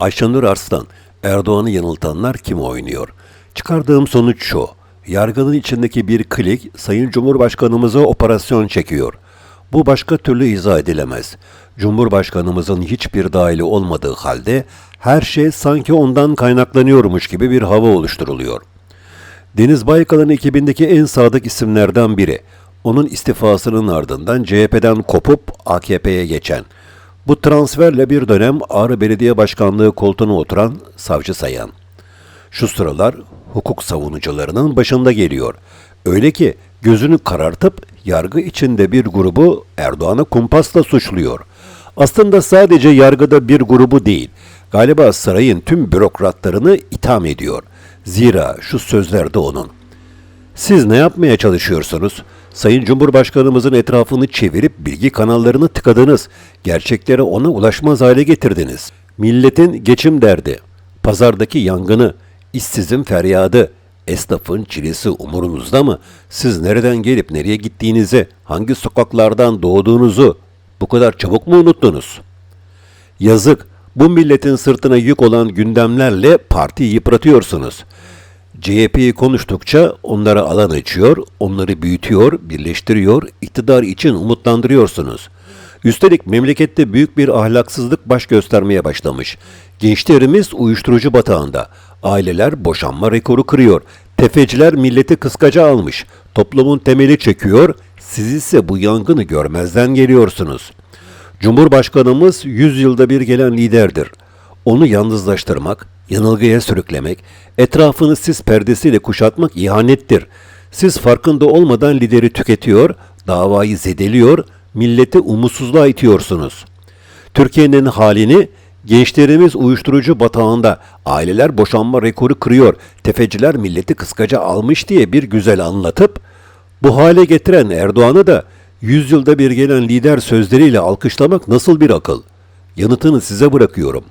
Ayşenur Arslan, Erdoğan'ı yanıltanlar kim oynuyor? Çıkardığım sonuç şu. Yargının içindeki bir klik Sayın Cumhurbaşkanımıza operasyon çekiyor. Bu başka türlü izah edilemez. Cumhurbaşkanımızın hiçbir dahili olmadığı halde her şey sanki ondan kaynaklanıyormuş gibi bir hava oluşturuluyor. Deniz Baykal'ın ekibindeki en sadık isimlerden biri. Onun istifasının ardından CHP'den kopup AKP'ye geçen. Bu transferle bir dönem Ağrı Belediye Başkanlığı koltuğuna oturan savcı sayan. Şu sıralar hukuk savunucularının başında geliyor. Öyle ki gözünü karartıp yargı içinde bir grubu Erdoğan'a kumpasla suçluyor. Aslında sadece yargıda bir grubu değil, galiba sarayın tüm bürokratlarını itham ediyor. Zira şu sözler de onun. Siz ne yapmaya çalışıyorsunuz? Sayın Cumhurbaşkanımızın etrafını çevirip bilgi kanallarını tıkadınız. Gerçeklere ona ulaşmaz hale getirdiniz. Milletin geçim derdi, pazardaki yangını, işsizin feryadı, esnafın çilesi umurunuzda mı? Siz nereden gelip nereye gittiğinizi, hangi sokaklardan doğduğunuzu bu kadar çabuk mu unuttunuz? Yazık, bu milletin sırtına yük olan gündemlerle partiyi yıpratıyorsunuz. CHP'yi konuştukça onlara alan açıyor, onları büyütüyor, birleştiriyor, iktidar için umutlandırıyorsunuz. Üstelik memlekette büyük bir ahlaksızlık baş göstermeye başlamış. Gençlerimiz uyuşturucu batağında. Aileler boşanma rekoru kırıyor. Tefeciler milleti kıskaca almış. Toplumun temeli çekiyor. Siz ise bu yangını görmezden geliyorsunuz. Cumhurbaşkanımız 100 yılda bir gelen liderdir. Onu yalnızlaştırmak, yanılgıya sürüklemek, etrafını sis perdesiyle kuşatmak ihanettir. Siz farkında olmadan lideri tüketiyor, davayı zedeliyor, milleti umutsuzluğa itiyorsunuz. Türkiye'nin halini gençlerimiz uyuşturucu batağında, aileler boşanma rekoru kırıyor, tefeciler milleti kıskaca almış diye bir güzel anlatıp, bu hale getiren Erdoğan'ı da yüzyılda bir gelen lider sözleriyle alkışlamak nasıl bir akıl? Yanıtını size bırakıyorum.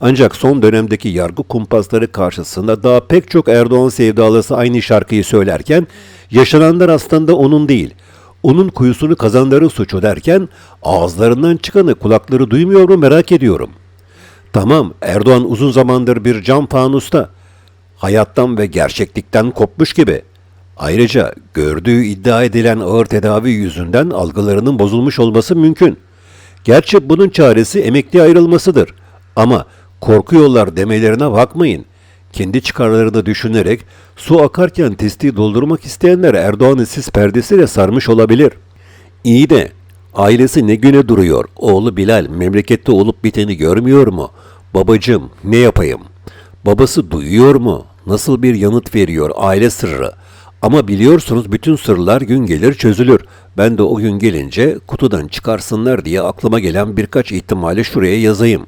Ancak son dönemdeki yargı kumpasları karşısında daha pek çok Erdoğan sevdalısı aynı şarkıyı söylerken yaşananlar aslında onun değil. Onun kuyusunu kazanları suçu derken ağızlarından çıkanı kulakları duymuyor mu merak ediyorum. Tamam Erdoğan uzun zamandır bir cam fanusta. Hayattan ve gerçeklikten kopmuş gibi. Ayrıca gördüğü iddia edilen ağır tedavi yüzünden algılarının bozulmuş olması mümkün. Gerçi bunun çaresi emekli ayrılmasıdır. Ama korkuyorlar demelerine bakmayın. Kendi çıkarlarını düşünerek su akarken testiyi doldurmak isteyenler Erdoğan'ı sis perdesiyle sarmış olabilir. İyi de ailesi ne güne duruyor? Oğlu Bilal memlekette olup biteni görmüyor mu? Babacım ne yapayım? Babası duyuyor mu? Nasıl bir yanıt veriyor aile sırrı? Ama biliyorsunuz bütün sırlar gün gelir çözülür. Ben de o gün gelince kutudan çıkarsınlar diye aklıma gelen birkaç ihtimali şuraya yazayım.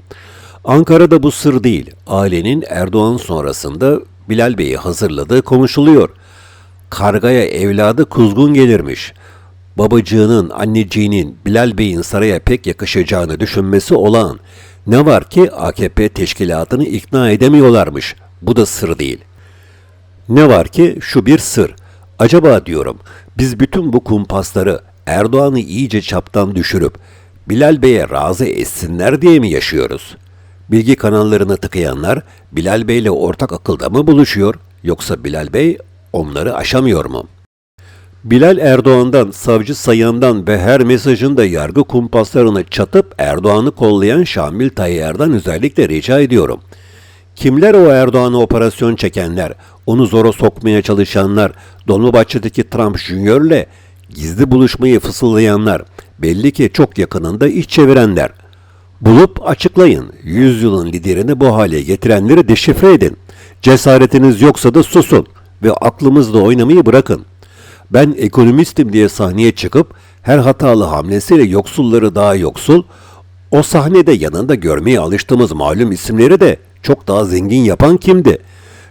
Ankara'da bu sır değil. Ailenin Erdoğan sonrasında Bilal Bey'i hazırladığı konuşuluyor. Kargaya evladı kuzgun gelirmiş. Babacığının, anneciğinin Bilal Bey'in saraya pek yakışacağını düşünmesi olağan. Ne var ki AKP teşkilatını ikna edemiyorlarmış. Bu da sır değil. Ne var ki şu bir sır. Acaba diyorum biz bütün bu kumpasları Erdoğan'ı iyice çaptan düşürüp Bilal Bey'e razı etsinler diye mi yaşıyoruz? Bilgi kanallarına tıkayanlar Bilal Bey'le ortak akılda mı buluşuyor yoksa Bilal Bey onları aşamıyor mu? Bilal Erdoğan'dan, savcı Sayan'dan ve her mesajında yargı kumpaslarını çatıp Erdoğan'ı kollayan Şamil Tayyar'dan özellikle rica ediyorum. Kimler o Erdoğan'a operasyon çekenler, onu zora sokmaya çalışanlar, Dolmabahçe'deki Trump Junior'le gizli buluşmayı fısıldayanlar, belli ki çok yakınında iş çevirenler. Bulup açıklayın. Yüzyılın liderini bu hale getirenleri deşifre edin. Cesaretiniz yoksa da susun ve aklımızla oynamayı bırakın. Ben ekonomistim diye sahneye çıkıp her hatalı hamlesiyle yoksulları daha yoksul, o sahnede yanında görmeye alıştığımız malum isimleri de çok daha zengin yapan kimdi?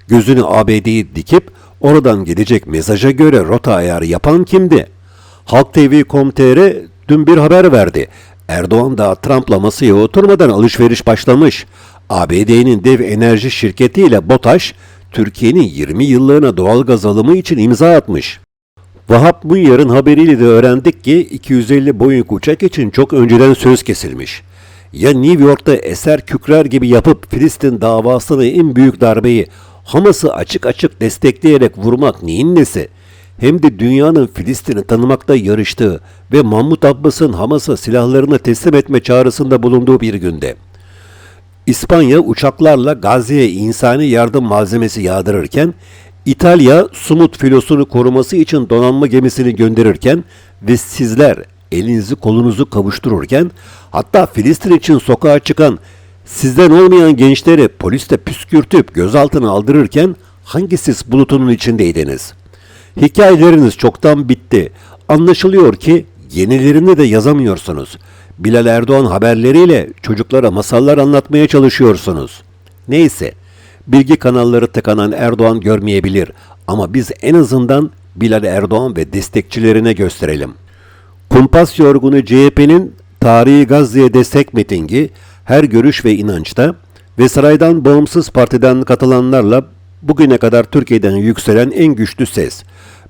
Gözünü ABD'yi dikip oradan gidecek mesaja göre rota ayarı yapan kimdi? Halk TV.com.tr dün bir haber verdi. Erdoğan da Trump'la masaya oturmadan alışveriş başlamış. ABD'nin dev enerji şirketiyle BOTAŞ, Türkiye'nin 20 yıllığına doğal gaz alımı için imza atmış. Vahap Munyar'ın haberiyle de öğrendik ki 250 Boeing uçak için çok önceden söz kesilmiş. Ya New York'ta eser kükrer gibi yapıp Filistin davasına en büyük darbeyi Hamas'ı açık açık destekleyerek vurmak neyin nesi? Hem de dünyanın Filistin'i tanımakta yarıştığı ve Mahmut Abbas'ın Hamas'a silahlarını teslim etme çağrısında bulunduğu bir günde. İspanya uçaklarla Gazze'ye insani yardım malzemesi yağdırırken, İtalya Sumut filosunu koruması için donanma gemisini gönderirken ve sizler elinizi kolunuzu kavuştururken, hatta Filistin için sokağa çıkan sizden olmayan gençleri poliste püskürtüp gözaltına aldırırken hangi sis bulutunun içindeydiniz? Hikayeleriniz çoktan bitti. Anlaşılıyor ki yenilerini de yazamıyorsunuz. Bilal Erdoğan haberleriyle çocuklara masallar anlatmaya çalışıyorsunuz. Neyse, bilgi kanalları tıkanan Erdoğan görmeyebilir ama biz en azından Bilal Erdoğan ve destekçilerine gösterelim. Kumpas yorgunu CHP'nin Tarihi Gazze'ye destek mitingi her görüş ve inançta ve saraydan bağımsız partiden katılanlarla bugüne kadar Türkiye'den yükselen en güçlü ses.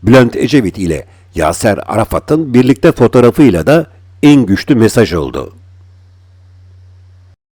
Bülent Ecevit ile Yaser Arafat'ın birlikte fotoğrafıyla da en güçlü mesaj oldu.